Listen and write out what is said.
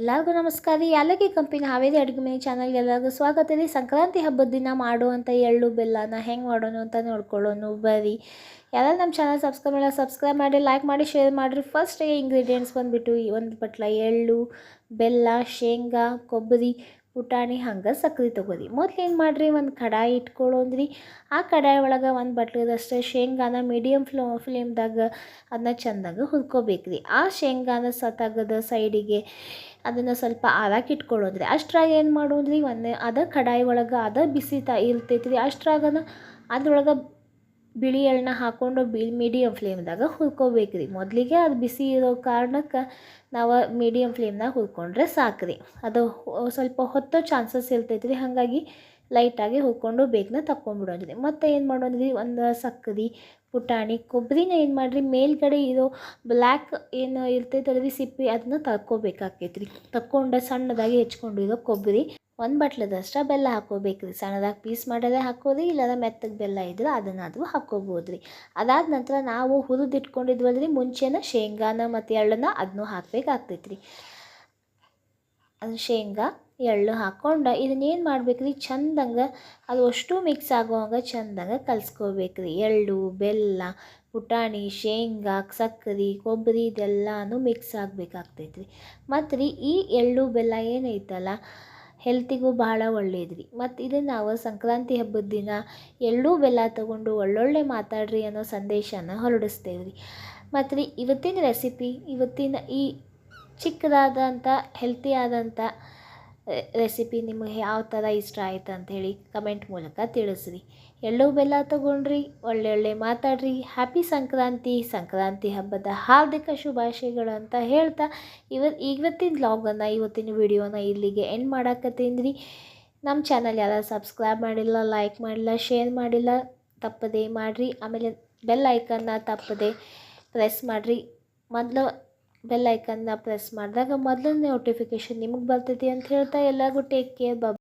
ಎಲ್ಲರಿಗೂ ನಮಸ್ಕಾರ. ರೀ ಯಾಲಕ್ಕಿ ಕಂಪನಿ ಹಾವೇರಿ ಅಡುಗೆ ಮನೆ ಚಾನಲ್ಗೆ ಎಲ್ಲರಿಗೂ ಸ್ವಾಗತ. ರೀ ಸಂಕ್ರಾಂತಿ ಹಬ್ಬದ ದಿನ ಮಾಡುವಂಥ ಎಳ್ಳು, ಬೆಲ್ಲನ ಹೆಂಗೆ ಮಾಡೋಣ ಅಂತ ನೋಡ್ಕೊಳ್ಳೋನು. ಬರ್ರಿ ಯಾರು ನಮ್ಮ ಚಾನಲ್ ಸಬ್ಸ್ಕ್ರೈಬ್ ಮಾಡಿ ಸಬ್ಸ್ಕ್ರೈಬ್ ಮಾಡಿ ಲೈಕ್ ಮಾಡಿ ಶೇರ್ ಮಾಡಿರಿ. ಫಸ್ಟ್ ಇಂಗ್ರೀಡಿಯೆಂಟ್ಸ್ ಬಂದುಬಿಟ್ಟು ಒಂದು ಬಟ್ಲ ಎಳ್ಳು, ಬೆಲ್ಲ, ಶೇಂಗಾ, ಕೊಬ್ಬರಿ ಪುಟಾಣಿ ಹಂಗೆ ಸಕ್ರೆ ತೊಗೋರಿ ಮೊದ್ಲು ಏನು ಮಾಡಿರಿ, ಒಂದು ಕಡಾಯಿ ಇಟ್ಕೊಳ್ಳೋದ್ರಿ ಆ ಕಡಾಯಿ ಒಳಗೆ ಒಂದು ಬಟ್ಲದಷ್ಟು ಶೇಂಗಾನ ಮೀಡಿಯಮ್ ಫ್ಲೋ ಫ್ಲೇಮ್ದಾಗ ಅದನ್ನ ಚೆಂದಾಗ ಹುರ್ಕೋಬೇಕ್ರಿ. ಆ ಶೇಂಗಾನ ಸತ್ತಾಗದ ಸೈಡಿಗೆ ಅದನ್ನು ಸ್ವಲ್ಪ ಆರಾಕಿ ಇಟ್ಕೊಳ್ಳೋದ್ರಿ ಅಷ್ಟ್ರಾಗ ಏನು ಮಾಡೋದ್ರಿ ಒಂದೇ ಅದ ಕಡಾಯಿ ಒಳಗೆ ಅದ ಬಿಸಿ ತ ಇರ್ತೈತ್ರಿ. ಅಷ್ಟ್ರಾಗನ ಅದ್ರೊಳಗೆ ಬಿಳಿ ಎಳ್ಳನ್ನ ಹಾಕ್ಕೊಂಡು ಬಿಳಿ ಮೀಡಿಯಮ್ ಫ್ಲೇಮ್ದಾಗ ಹುರ್ಕೋಬೇಕ್ರಿ ಮೊದಲಿಗೆ ಅದು ಬಿಸಿ ಇರೋ ಕಾರಣಕ್ಕೆ ನಾವು ಮೀಡಿಯಮ್ ಫ್ಲೇಮ್ನಾಗ ಹುರ್ಕೊಂಡ್ರೆ ಸಾಕು ರೀ ಅದು ಸ್ವಲ್ಪ ಹೊತ್ತೋ ಚಾನ್ಸಸ್ ಇರ್ತೈತೆ ರೀ ಹಾಗಾಗಿ ಲೈಟಾಗಿ ಹುರ್ಕೊಂಡು ಬೇಗನೆ ತಕ್ಕೊಂಬಿಡೋದ್ರಿ ಮತ್ತು ಏನು ಮಾಡೋದ್ರಿ ಒಂದು ಸಕ್ಕರೆ ಪುಟಾಣಿ ಕೊಬ್ಬರಿನ ಏನು ಮಾಡಿರಿ? ಮೇಲ್ಗಡೆ ಇರೋ ಬ್ಲ್ಯಾಕ್ ಏನು ಇರ್ತೈತಲ್ರಿ ಸಿಪ್ಪಿ ಅದನ್ನ ತಕ್ಕೋಬೇಕಾಕೈತ್ರಿ. ತಕ್ಕೊಂಡು ಸಣ್ಣದಾಗಿ ಹೆಚ್ಕೊಂಡಿರೋ ಕೊಬ್ಬರಿ ಒಂದು ಬಟ್ಲದಷ್ಟು ಬೆಲ್ಲ ಹಾಕ್ಕೋಬೇಕ್ರಿ ಸಣ್ಣದಾಗಿ ಪೀಸ್ ಮಾಡೋದೇ ಹಾಕೋರಿ ಇಲ್ಲದ ಮೆತ್ತಗೆ ಬೆಲ್ಲ ಇದ್ರೆ ಅದನ್ನಾದರೂ ಹಾಕ್ಕೋಬೋದು ರೀ ಅದಾದ ನಂತರ ನಾವು ಹುರಿದಿಟ್ಕೊಂಡಿದ್ವಲ್ರಿ ಮುಂಚೆನ ಶೇಂಗಾನ ಮತ್ತು ಎಳ್ಳನ್ನ ಅದನ್ನೂ ಹಾಕ್ಬೇಕಾಗ್ತೈತ್ರಿ. ಅದು ಶೇಂಗಾ, ಎಳ್ಳು ಹಾಕ್ಕೊಂಡು ಇದನ್ನೇನು ಮಾಡ್ಬೇಕ್ರಿ, ಚಂದಂಗೆ ಅದು ಅಷ್ಟು ಮಿಕ್ಸ್ ಆಗುವಂಗೆ ಚಂದಂಗೆ ಕಲಿಸ್ಕೋಬೇಕ್ರಿ. ಎಳ್ಳು, ಬೆಲ್ಲ, ಪುಟಾಣಿ, ಶೇಂಗಾ ಸಕ್ಕರೆ ಕೊಬ್ಬರಿ ಇದೆಲ್ಲನೂ ಮಿಕ್ಸ್ ಆಗಬೇಕಾಗ್ತೈತ್ರಿ. ಮತ್ತು ರೀ ಈ ಎಳ್ಳು ಬೆಲ್ಲ ಏನೈತಲ್ಲ ಹೆಲ್ತಿಗೂ ಭಾಳ ರೀ ಮತ್ತು ಇದನ್ನು ನಾವು ಸಂಕ್ರಾಂತಿ ಹಬ್ಬದ ದಿನ ಎಳ್ಳು ಬೆಲ್ಲ ತಗೊಂಡು ಒಳ್ಳೊಳ್ಳೆ ಮಾತಾಡ್ರಿ ಅನ್ನೋ ಸಂದೇಶನ ಹೊರಡಿಸ್ತೇವೆ ರೀ ಮತ್ತು ರೀ ಇವತ್ತಿನ ರೆಸಿಪಿ ಇವತ್ತಿನ ಈ ಚಿಕ್ಕದಾದಂಥ ಹೆಲ್ತಿ ಆದಂಥ ರೆಸಿಪಿ ನಿಮಗೆ ಯಾವ ಥರ ಇಷ್ಟ ಆಯ್ತು ಅಂಥೇಳಿ ಕಮೆಂಟ್ ಮೂಲಕ ತಿಳಿಸ್ರಿ. ಎಳ್ಳು ಬೆಲ್ಲ ತಗೊಂಡ್ರಿ, ಒಳ್ಳೊಳ್ಳೆ ಮಾತಾಡ್ರಿ. ಹ್ಯಾಪಿ ಸಂಕ್ರಾಂತಿ ಸಂಕ್ರಾಂತಿ ಹಬ್ಬದ ಹಾರ್ದಿಕ ಶುಭಾಶಯಗಳು ಅಂತ ಹೇಳ್ತಾ ಇವ ಇವತ್ತಿನ ಬ್ಲಾಗನ್ನು ಇವತ್ತಿನ ವಿಡಿಯೋನ ಇಲ್ಲಿಗೆ ಎಂಡ್ ಮಾಡಾಕತ್ತೀನಿ. ನಮ್ಮ ಚಾನಲ್ ಯಾರು ಸಬ್ಸ್ಕ್ರೈಬ್ ಮಾಡಿಲ್ಲ ಲೈಕ್ ಮಾಡಿಲ್ಲ ಶೇರ್ ಮಾಡಿಲ್ಲ, ತಪ್ಪದೆ ಮಾಡಿರಿ. ಆಮೇಲೆ ಬೆಲ್ ಐಕನ್ನ ತಪ್ಪದೆ ಪ್ರೆಸ್ ಮಾಡಿರಿ. ಮೊದಲು ಬೆಲ್ ಐಕನ್ನ ಪ್ರೆಸ್ ಮಾಡಿದಾಗ ಮೊದಲನೇ ನೋಟಿಫಿಕೇಶನ್ ನಿಮಗೆ ಬರ್ತೈತಿ ಅಂತ ಹೇಳ್ತಾ ಎಲ್ಲರಿಗೂ ಟೇಕ್ ಕೇರ್ ಬಾ